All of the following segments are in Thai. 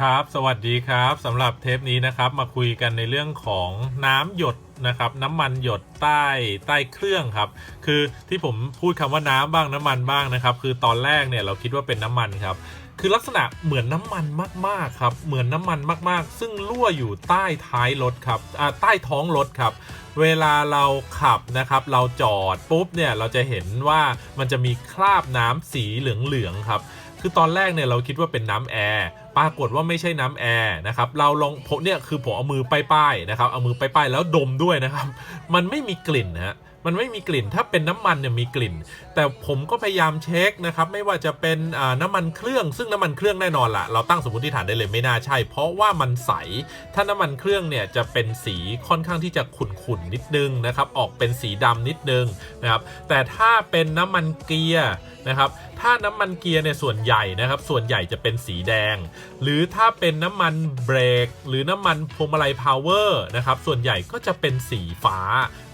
ครับ สวัสดีครับสำหรับเทปนี้นะครับ มาคุยกันในเรื่องของน้ำหยดนะครับน้ำมันหยดใต้ใต้เครื่องครับ คือที่ผมพูดคำว่าน้ำบ้างน้ำมันบ้างนะครับ คือตอนแรกเนี่ยเราคิดว่าเป็นน้ำมันครับ คือลักษณะเหมือนน้ำมันมากๆครับ เหมือนน้ำมันมากๆ ซึ่งรั่วอยู่ใต้ท้ายรถครับใต้ท้องรถครับเวลาเราขับนะครับ เราจอดปุ๊บเนี่ยเราจะเห็นว่ามันจะมีคราบน้ำสีเหลืองๆครับ คือตอนแรกเนี่ยเราคิดว่าเป็นน้ำแอร์ปรากฏว่าไม่ใช่น้ำแอร์นะครับเราลองผมเนี่ยคือผมเอามือป้ายๆนะครับเอามือป้ายๆแล้วดมด้วยนะครับ มันไม่มีกลิ่นนะฮะ มันไม่มีกลิ่น ถ้าเป็นน้ำมันเนี่ยมีกลิ่น แต่ผมก็พยายามเช็คนะครับ ไม่ว่าจะเป็นน้ำมันเครื่อง ซึ่งน้ำมันเครื่องแน่นอนละเราตั้งสมมติฐานได้เลยไม่น่าใช่ เพราะว่ามันใส ถ้าน้ำมันเครื่องเนี่ยจะเป็นสีค่อนข้างที่จะขุ่นๆนิดนึงนะครับ ออกเป็นสีดำนิดนึงนะครับ แต่ถ้าเป็นน้ำมันเกียร์นะครับถ้าน้ำมันเกียร์เนี่ยส่วนใหญ่นะครับ ส่วนใหญ่จะเป็นสีแดง หรือถ้าเป็นน้ำมันเบรก หรือน้ำมันพวงมาลัยพาวเวอร์นะครับ ส่วนใหญ่ก็จะเป็นสีฟ้า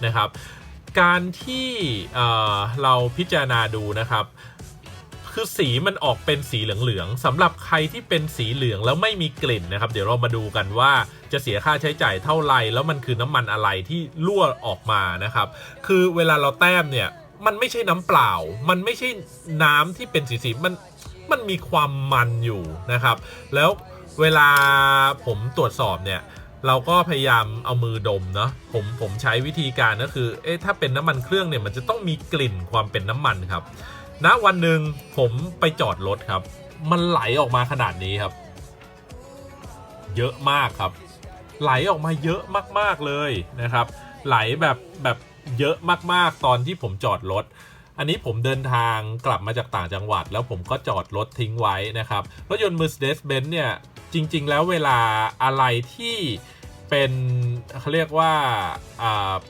นะครับ การที่เราพิจารณาดูนะครับคือสีมันออกเป็นสีเหลืองๆสำหรับใครที่เป็นสีเหลืองแล้วไม่มีกลิ่นนะครับ เดี๋ยวเรามาดูกันว่าจะเสียค่าใช้จ่ายเท่าไหร่แล้วมันคือน้ำมันอะไรที่รั่วออกมานะครับ คือเวลาเราแต้มเนี่ยมันไม่ใช่น้ำเปล่า มันไม่ใช่น้ำที่เป็นสีๆมันมันมีความมันอยู่นะครับ แล้วเวลาผมตรวจสอบเนี่ย เราก็พยายามเอามือดมเนาะผมผมใช้วิธีการก็คือเอ๊ะถ้าเป็นน้ำมันเครื่องเนี่ยมันจะต้องมีกลิ่นความเป็นน้ำมันครับณวันหนึ่งผมไปจอดรถครับ มันไหลออกมาขนาดนี้ครับ เยอะมากครับ ไหลออกมาเยอะมากๆเลยนะครับ ไหลแบบแบบเยอะมากๆตอนที่ผมจอดรถอันนี้ผมเดินทางกลับมาจากต่างจังหวัด แล้วผมก็จอดรถทิ้งไว้นะครับ รถยนต์ Mercedes-Benz เนี่ย จริง ๆ แล้วเวลาอะไรที่ เป็นเขาเรียกว่า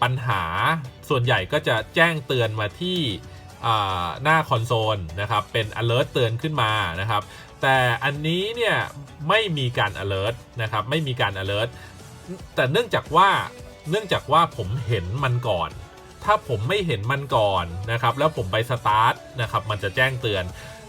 ปัญหาส่วนใหญ่ก็จะแจ้งเตือนมาที่หน้าคอนโซลนะครับ เป็น alert เตือนขึ้นมานะครับ แต่อันนี้เนี่ยไม่มีการ alert นะครับ ไม่มีการ alert แต่เนื่องจากว่าเนื่องจากว่าผมเห็นมันก่อน ถ้าผมไม่เห็นมันก่อนนะครับ แล้วผมไปสตาร์ทนะครับ มันจะแจ้งเตือน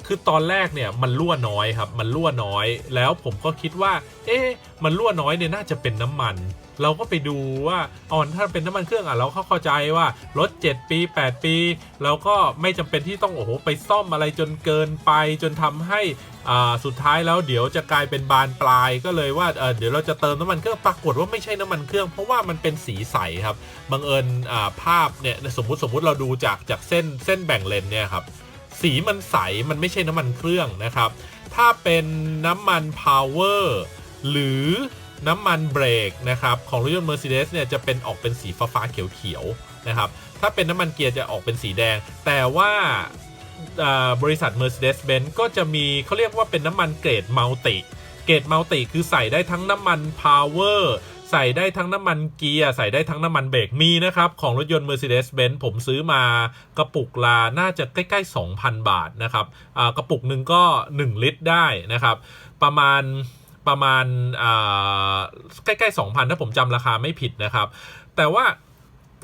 คือตอนแรกเนี่ยมันรั่วน้อยครับ มันรั่วน้อย แล้วผมก็คิดว่า เอ๊ะมันรั่วน้อยเนี่ยน่าจะเป็นน้ำมัน เราก็ไปดูว่าอ่อนถ้าเป็นน้ำมันเครื่องอะเราเข้าใจว่ารถ 7 ปี 8 ปี เราก็ไม่จำเป็นที่ต้องโอ้โหไปซ่อมอะไรจนเกินไป จนทำให้อ่าสุดท้ายแล้วเดี๋ยวจะกลายเป็นบานปลายก็เลยว่าเออเดี๋ยวเราจะเติมน้ำมันเครื่องปรากฏว่าไม่ใช่น้ำมันเครื่อง เพราะว่ามันเป็นสีใสครับบังเอิญอ่าภาพเนี่ยสมมติสมมุติเราดูจากจากเส้นเส้นแบ่งเลนเนี่ยครับ สีมันใสมันไม่ใช่น้ำมันเครื่องนะครับ ถ้าเป็นน้ำมันพาวเวอร์หรือน้ำมันเบรกนะครับของรถยนต์ Mercedes เนี่ยจะเป็นออกเป็นสีฟ้าฟ้าๆเขียวๆนะครับ ถ้าเป็นน้ำมันเกียร์จะออกเป็นสีแดง แต่ว่าอ่าบริษัท Mercedes-Benz ก็จะมีเขาเรียกว่าเป็นน้ำมันเกรดมัลติ เกรดมัลติคือใส่ได้ทั้งน้ำมันพาวเวอร์ ใส่ได้ทั้งน้ำมันเกียร์ใส่ได้ทั้งน้ำมันเบรกมีนะครับ ของรถยนต์ Mercedes-Benz ผมซื้อมากระปุกละน่าจะใกล้ ๆ 2,000 บาทนะครับกระปุกหนึ่งก็ 1 ลิตรได้นะครับ ประมาณประมาณใกล้ๆ 2,000 ถ้าผมจำราคาไม่ผิดนะครับ แต่ว่า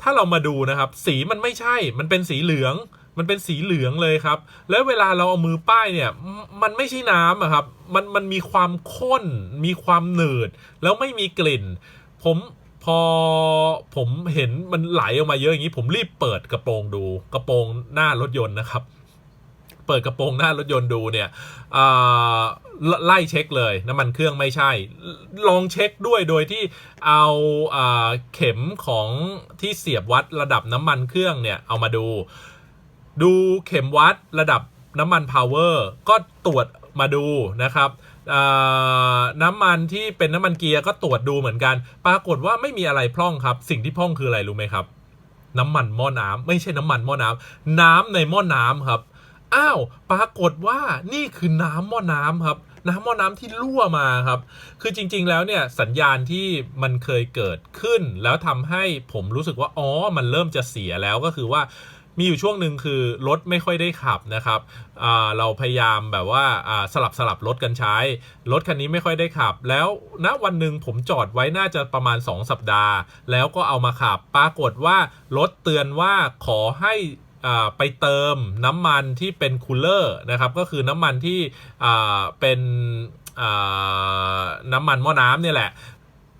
ถ้าเรามาดูนะครับ สีมันไม่ใช่มันเป็นสีเหลือง มันเป็นสีเหลืองเลยครับ แล้วเวลาเราเอามือป้ายเนี่ย มันไม่ใช่น้ำอะครับ มันมันมีความข้น มีความหนืด แล้วไม่มีกลิ่น ผมพอผมเห็นมันไหลออกมาเยอะอย่างนี้ ผมรีบเปิดกระโปรงดู กระโปรงหน้ารถยนต์นะครับ เปิดกระโปรงหน้ารถยนต์ดูเนี่ยไล่เช็คเลยน้ำมันเครื่องไม่ใช่ ลองเช็คด้วยโดยที่เอาอาเข็มของที่เสียบวัดระดับน้ำมันเครื่องเนี่ยเอามาดู ดูเข็มวัดระดับน้ำมันพาวเวอร์ก็ตรวจมาดูนะครับน้ำมันที่เป็นน้ำมันเกียร์ก็ตรวจดูเหมือนกัน ปรากฏว่าไม่มีอะไรพร่องครับ สิ่งที่พร่องคืออะไรรู้ไหมครับ น้ำมันหม้อน้ำไม่ใช่น้ำมันหม้อน้ำน้ำในหม้อน้ำครับอ้าวปรากฏว่านี่คือน้ำหม้อน้ำครับ น้ำหม้อน้ำที่รั่วมาครับ คือจริง ๆ แล้วเนี่ยสัญญาณที่มันเคยเกิดขึ้น แล้วทำให้ผมรู้สึกว่าอ๋อมันเริ่มจะเสียแล้วก็คือว่า มีอยู่ช่วงหนึ่งคือรถไม่ค่อยได้ขับนะครับเราพยายามแบบว่าสลับสลับรถกันใช้ รถคันนี้ไม่ค่อยได้ขับ แล้วณวันหนึ่งผมจอดไว้น่าจะประมาณ 2 สัปดาห์ แล้วก็เอามาขับ ปรากฏว่ารถเตือนว่าขอให้ไปเติมน้ำมันที่เป็นคูลเลอร์นะครับ ก็คือน้ำมันที่เป็นน้ำมันหม้อน้ำเนี่ยแหละ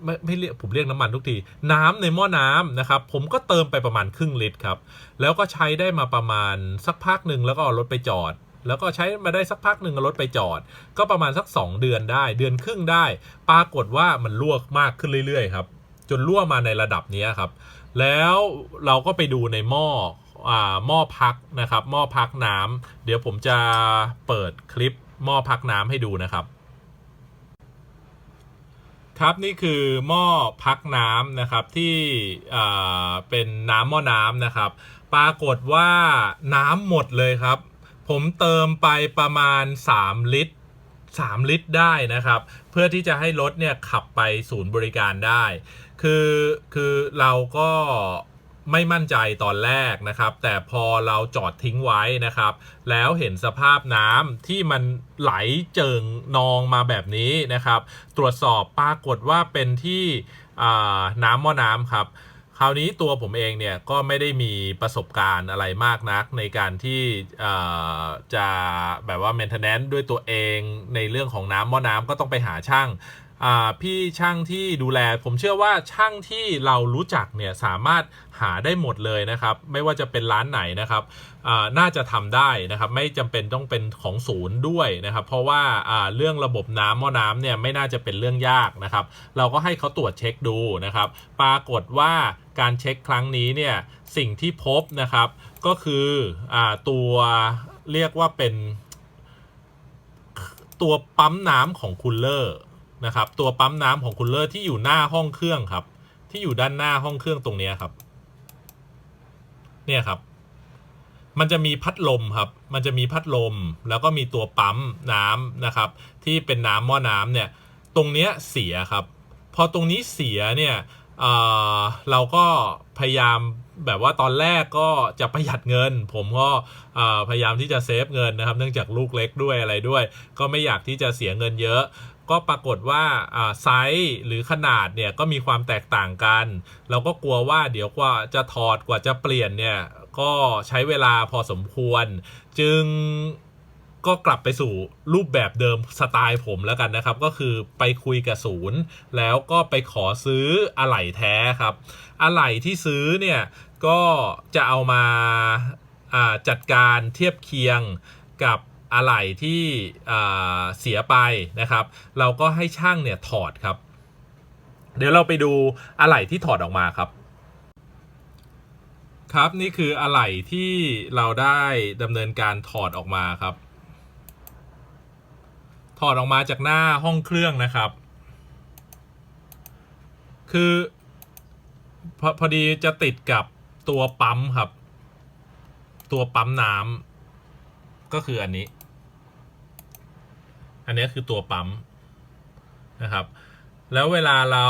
ไม่ไม่เรียกผมเรียกน้ำมันทุกที น้ำในหม้อน้ำนะครับ ผมก็เติมไปประมาณครึ่งลิตรครับ แล้วก็ใช้ได้มาประมาณสักพักหนึ่งแล้วก็เอารถไปจอด แล้วก็ใช้มาได้สักพักหนึ่งเอารถไปจอด ก็ประมาณสัก 2 เดือนได้ เดือนครึ่งได้ ปรากฏว่ามันรั่วมากขึ้นเรื่อยๆครับ จนรั่วมาในระดับนี้ครับ แล้วเราก็ไปดูในหม้ออหม้อพักนะครับหม้อพักน้ำเดี๋ยวผมจะเปิดคลิปหม้อพักน้ำให้ดูนะครับ ครับนี่คือหม้อพักน้ำนะครับที่เป็นน้ำหม้อน้ำนะครับ ปรากฏว่าน้ำหมดเลยครับ ผมเติมไปประมาณ 3 ลิตร 3 ลิตรได้นะครับ เพื่อที่จะให้รถเนี่ยขับไปศูนย์บริการได้ คือคือเราก็ ไม่มั่นใจตอนแรกนะครับ แต่พอเราจอดทิ้งไว้นะครับ แล้วเห็นสภาพน้ำที่มันไหลเจิ่งนองมาแบบนี้นะครับ ตรวจสอบปรากฏว่าเป็นที่น้ำหม้อน้ำครับคราวนี้ตัวผมเองเนี่ยก็ไม่ได้มีประสบการณ์อะไรมากนักในการที่จะแบบว่า maintenance ด้วยตัวเองในเรื่องของน้ำหม้อน้ำก็ต้องไปหาช่าง พี่ช่างที่ดูแล ผมเชื่อว่าช่างที่เรารู้จักเนี่ยสามารถหาได้หมดเลยนะครับ ไม่ว่าจะเป็นร้านไหนนะครับน่าจะทำได้นะครับ ไม่จำเป็นต้องเป็นของศูนย์ด้วยนะครับ เพราะว่าเรื่องระบบน้ำหม้อน้ำเนี่ยไม่น่าจะเป็นเรื่องยากนะครับ เราก็ให้เขาตรวจเช็คดูนะครับ ปรากฏว่าการเช็คครั้งนี้เนี่ยสิ่งที่พบนะครับ ก็คืออตัวเรียกว่าเป็นตัวปั๊มน้ำของคูลเลอร์ นะครับ ตัวปั๊มน้ำของคูลเลอร์ที่อยู่หน้าห้องเครื่องครับ ที่อยู่ด้านหน้าห้องเครื่องตรงนี้ครับ เนี่ยครับ มันจะมีพัดลมครับ มันจะมีพัดลม แล้วก็มีตัวปั๊มน้ำนะครับ ที่เป็นน้ำหม้อน้ำเนี่ย ตรงเนี้ยเสียครับ พอตรงนี้เสียเนี่ยเเราก็พยายามแบบว่าตอนแรกก็จะประหยัดเงิน ผมก็พยายามที่จะเซฟเงินนะครับ เนื่องจากลูกเล็กด้วยอะไรด้วย ก็ไม่อยากที่จะเสียเงินเยอะ ก็ปรากฏว่าไซส์หรือขนาดเนี่ยก็มีความแตกต่างกัน เราก็กลัวว่าเดี๋ยวกว่าจะถอดกว่าจะเปลี่ยนเนี่ยก็ใช้เวลาพอสมควร จึงก็กลับไปสู่รูปแบบเดิมสไตล์ผมแล้วกันนะครับ ก็คือไปคุยกับศูนย์ แล้วก็ไปขอซื้ออะไหล่แท้ครับ อะไหล่ที่ซื้อเนี่ยก็จะเอามาาจัดการเทียบเคียงกับ อะไหล่ที่เสียไปนะครับ เราก็ให้ช่างเนี่ยถอดครับ เดี๋ยวเราไปดูอะไหล่ที่ถอดออกมาครับ ครับนี่คืออะไหล่ที่เราได้ดำเนินการถอดออกมาครับ ถอดออกมาจากหน้าห้องเครื่องนะครับ คือพอพอดีจะติดกับตัวปั๊มครับ ตัวปั๊มน้ำก็คืออันนี้ อันนี้คือตัวปั๊มนะครับ แล้วเวลาเรา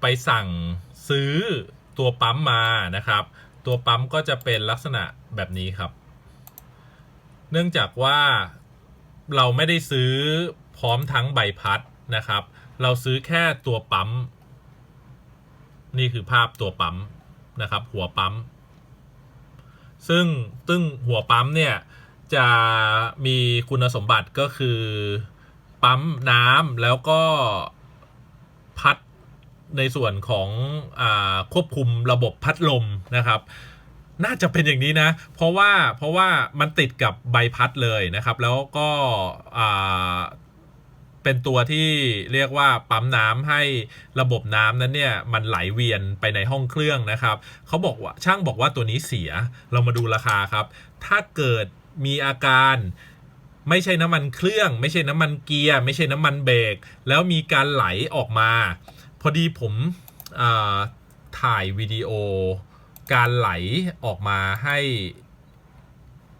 ไปสั่งซื้อตัวปั๊มมานะครับ ตัวปั๊มก็จะเป็นลักษณะแบบนี้ครับ เนื่องจากว่าเราไม่ได้ซื้อพร้อมทั้งใบพัดนะครับ เราซื้อแค่ตัวปั๊ม นี่คือภาพตัวปั๊มนะครับ หัวปั๊ม ซึ่งตึ้งหัวปั๊มเนี่ยจะมีคุณสมบัติก็คือ ปั๊มน้ำแล้วก็พัดในส่วนของอควบคุมระบบพัดลมนะครับ น่าจะเป็นอย่างนี้นะ เพราะว่าเพราะว่ามันติดกับใบพัดเลยนะครับ แล้วก็เป็นตัวที่เรียกว่าปั๊มน้ำให้ระบบน้ำนั้นเนี่ยมันไหลเวียนไปในห้องเครื่องนะครับเขาบอกว่าช่างบอกว่าตัวนี้เสียเรามาดูราคาครับ ถ้าเกิดมีอาการ ไม่ใช่น้ำมันเครื่อง ไม่ใช่น้ำมันเกียร์ไม่ใช่น้ำมันเบรกแล้วมีการไหลออกมา พอดีผมถ่ายวิดีโอ การไหลออกมาให้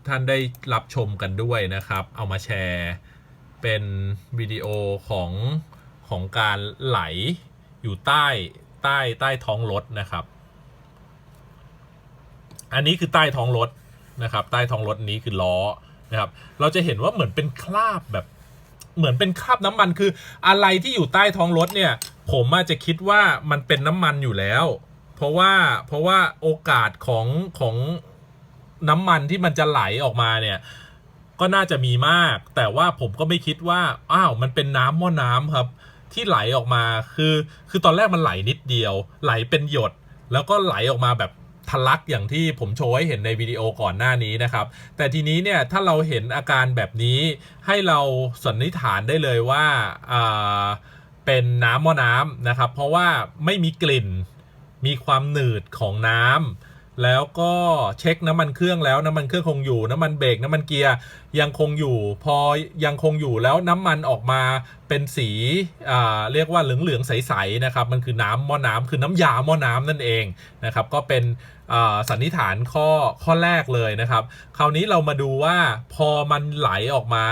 ท่านได้รับชมกันด้วยนะครับ เอามาแชร์เป็นวิดีโอของของการไหลอยู่ใต้ใต้ใต้ท้องรถนะครับ อันนี้คือใต้ท้องรถนะครับ ใต้ท้องรถนี้คือล้อ นะครับเราจะเห็นว่าเหมือนเป็นคราบแบบ เหมือนเป็นคราบน้ำมันคืออะไรที่อยู่ใต้ท้องรถเนี่ย ผมอาจจะคิดว่ามันเป็นน้ำมันอยู่แล้ว เพราะว่าเพราะว่าโอกาสของของน้ำมันที่มันจะไหลออกมาเนี่ยก็น่าจะมีมาก แต่ว่าผมก็ไม่คิดว่า อ้าว มันเป็นน้ำหม้อน้ำครับ ที่ไหลออกมา คือ คือตอนแรกมันไหลนิดเดียว ไหลเป็นหยด แล้วก็ไหลออกมาแบบ ทะลักอย่างที่ผมโชว์ให้เห็นในวิดีโอก่อนหน้านี้นะครับ แต่ทีนี้เนี่ยถ้าเราเห็นอาการแบบนี้ให้เราสันนิษฐานได้เลยว่าอ่าเป็นน้ำม้อน้ำนะครับ เพราะว่าไม่มีกลิ่นมีความหนืดของน้ำ แล้วก็เช็คน้ำมันเครื่องแล้วน้ำมันเครื่องคงอยู่ น้ำมันเบรกน้ำมันเกียร์ยังคงอยู่ พอยังคงอยู่แล้วน้ำมันออกมาเป็นสีเรียกว่าเหลืองๆใสๆนะครับมันคือน้ำหม้อน้ำคือน้ำยาหม้อน้ำนั่นเองนะครับก็เป็นสันนิษฐานข้อข้อแรกเลยนะครับ คราวนี้เรามาดูว่าพอมันไหลออกมา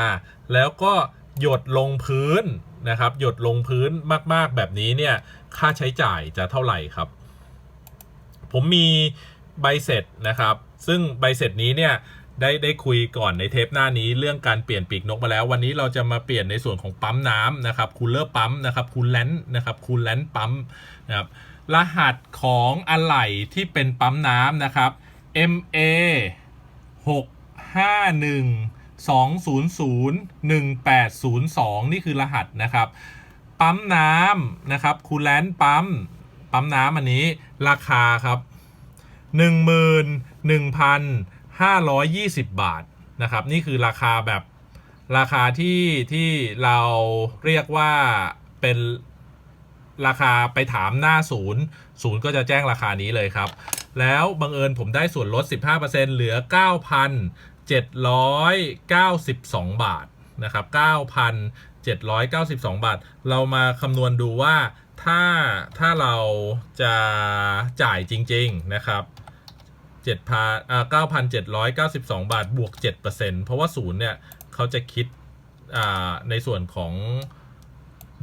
แล้วก็หยดลงพื้นนะครับหยดลงพื้นมากๆแบบนี้เนี่ยค่าใช้จ่ายจะเท่าไหร่ครับ ผมมี ใบเสร็จนะครับ ซึ่งใบเสร็จนี้เนี่ยได้ได้คุยก่อนในเทปหน้านี้เรื่องการเปลี่ยนปีกนกมาแล้ว วันนี้เราจะมาเปลี่ยนในส่วนของปั๊มน้ำนะครับคูลเลอร์ปั๊มนะครับคูลแลนด์นะครับคูลแลนด์ปั๊มนะครับรหัสของอะไหล่ที่เป็นปั๊มน้ำนะครับ MA 6 5 1 2 0 0 1 8 0 2 นี่คือรหัสนะครับ ปั๊มน้ำนะครับคูลแลนด์ปั๊ม ปั๊มน้ำอันนี้ราคาครับ 11,520 บาทนะครับ นี่คือราคาแบบราคาที่ที่เราเรียกว่าเป็นราคาไปถามหน้าศูนย์ศูนย์ก็จะแจ้งราคานี้เลยครับ แล้วบังเอิญผมได้ส่วนลด 15%เหลือ 9,792 บาทนะครับ 9,792 บาท เรามาคำนวณดูว่าถ้าถ้าเราจะจ่ายจริง ๆ นะครับ 7พันอ่า9,792บาทบวก7%เปอร์เซ็นเพราะว่าศูนย์เนี่ยเขาจะคิดอ่าในส่วนของ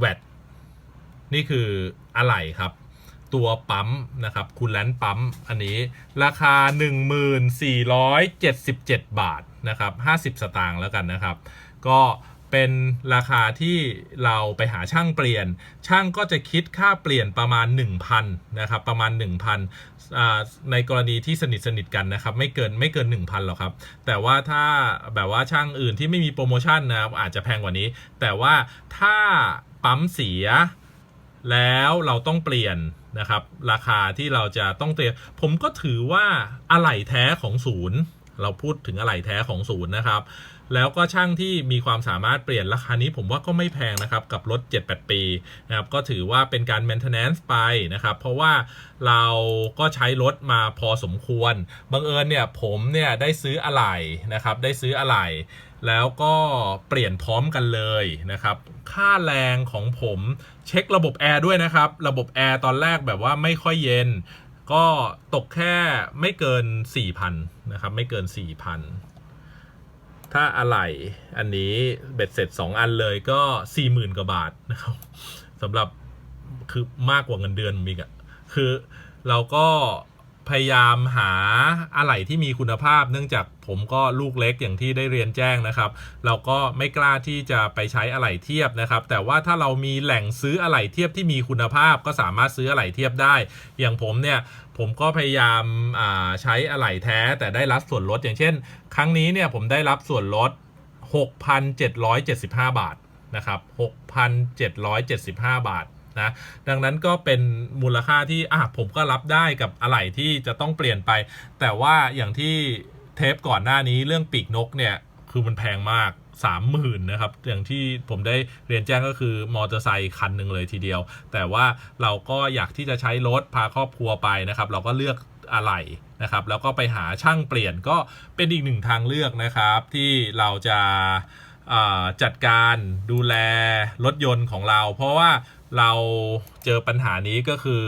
VAT นี่คืออะไหล่ครับ ตัวปั๊มนะครับคุณแลนปั๊มอันนี้ราคา 1477 บาทนะครับ50 สตางค์แล้วกันนะครับ ก็ เป็นราคาที่เราไปหาช่างเปลี่ยน ช่างก็จะคิดค่าเปลี่ยนประมาณ 1,000นะครับประมาณ 1,000ในกรณีที่สนิทสนิทกันนะครับไม่เกินไม่เกิน 1,000หรอกครับ แต่ว่าถ้าแบบว่าช่างอื่นที่ไม่มีโปรโมชั่นนะครับอาจจะแพงกว่านี้ แต่ว่าถ้าปั๊มเสียแล้วเราต้องเปลี่ยนนะครับราคาที่เราจะต้องเตรียมผมก็ถือว่าอะไหล่แท้ของศูนย์ เราพูดถึงอะไหล่แท้ของศูนย์นะครับ แล้วก็ช่างที่มีความสามารถเปลี่ยนราคานี้ผมว่าก็ไม่แพงนะครับ กับรถ 7-8 ปีนะครับก็ถือว่าเป็นการ maintenance ไปนะครับ เพราะว่าเราก็ใช้รถมาพอสมควรบังเอิญเนี่ยผมเนี่ยได้ซื้ออะไหล่นะครับ ได้ซื้ออะไหล่แล้วก็เปลี่ยนพร้อมกันเลยนะครับ ค่าแรงของผมเช็คระบบแอร์ด้วยนะครับ ระบบแอร์ตอนแรกแบบว่าไม่ค่อยเย็น ก็ตกแค่ไม่เกิน 4,000นะครับ ไม่เกิน 4,000 ถ้าอะไหล่อันนี้เบ็ดเสร็จ 2 อันเลยก็ 40,000 กว่าบาทนะครับสำหรับคือมากกว่าเงินเดือนมอีกอะคือเราก็ พยายามหาอะไหล่ที่มีคุณภาพ เนื่องจากผมก็ลูกเล็กอย่างที่ได้เรียนแจ้งนะครับ เราก็ไม่กล้าที่จะไปใช้อะไหล่เทียบนะครับ แต่ว่าถ้าเรามีแหล่งซื้ออะไหล่เทียบที่มีคุณภาพก็สามารถซื้ออะไหล่เทียบได้ อย่างผมเนี่ยผมก็พยายามาใช้อะไหล่แท้แต่ได้รับส่วนลดอย่างเช่น ครั้งนี้เนี่ยผมได้รับส่วนลด 6,775 บาทนะครับ 6,775 บาท นะดังนั้นก็เป็นมูลค่าที่อะผมก็รับได้กับอะไหล่ที่จะต้องเปลี่ยนไป แต่ว่าอย่างที่เทปก่อนหน้านี้เรื่องปีกนกเนี่ยคือมันแพงมาก30,000นะครับ อย่างที่ผมได้เรียนแจ้งก็คือมอเตอร์ไซค์คันหนึ่งเลยทีเดียว แต่ว่าเราก็อยากที่จะใช้รถพาครอบครัวไปนะครับ เราก็เลือกอะไหล่นะครับ แล้วก็ไปหาช่างเปลี่ยนก็เป็นอีกหนึ่งทางเลือกนะครับ ที่เราจะาจัดการดูแลรถยนต์ของเรา เพราะว่า เราเจอปัญหานี้ก็คือ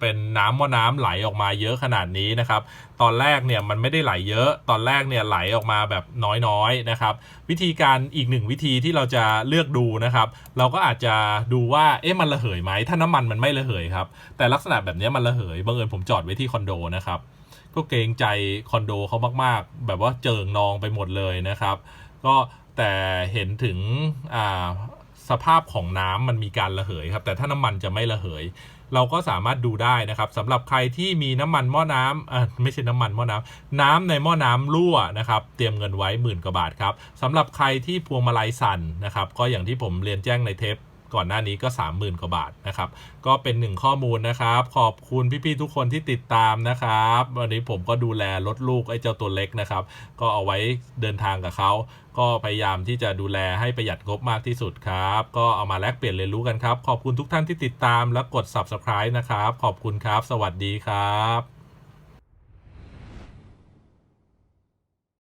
เป็นน้ำว่าน้ำไหลออกมาเยอะขนาดนี้นะครับ ตอนแรกเนี่ยมันไม่ได้ไหลเยอะ ตอนแรกเนี่ยไหลออกมาแบบน้อยๆนะครับ วิธีการอีกหนึ่งวิธีที่เราจะเลือกดูนะครับ เราก็อาจจะดูว่าเอ๊ะมันระเหยไหม ถ้าน้ำมันมันไม่ระเหยครับ แต่ลักษณะแบบนี้มันระเหยบังเอิญผมจอดไว้ที่คอนโดนะครับ ก็เกรงใจคอนโดเขามากๆ แบบว่าเจิงนองไปหมดเลยนะครับ ก็แต่เห็นถึงอ่า สภาพของน้ำมันมีการระเหยครับแต่ถ้าน้ำมันจะไม่ระเหย เราก็สามารถดูได้นะครับสำหรับใครที่มีน้ำมันหม้อน้ำอ่าไม่ใช่น้ำมันหม้อน้ำน้ำในหม้อน้ำรั่วนะครับ เตรียมเงินไว้หมื่นกว่าบาทครับสำหรับใครที่พวงมาลัยสั่นนะครับ ก็อย่างที่ผมเรียนแจ้งในเทปก่อนหน้านี้ก็ 30,000 กว่าบาทนะครับ ก็เป็นหนึ่งข้อมูลนะครับ ขอบคุณพี่ๆทุกคนที่ติดตามนะครับ วันนี้ผมก็ดูแลรถลูกไอ้เจ้าตัวเล็กนะครับ ก็เอาไว้เดินทางกับเขา ก็พยายามที่จะดูแลให้ประหยัดงบมากที่สุดครับ ก็เอามาแลกเปลี่ยนเรียนรู้กันครับ ขอบคุณทุกท่านที่ติดตามและกด subscribe นะครับ ขอบคุณครับ สวัสดีครับ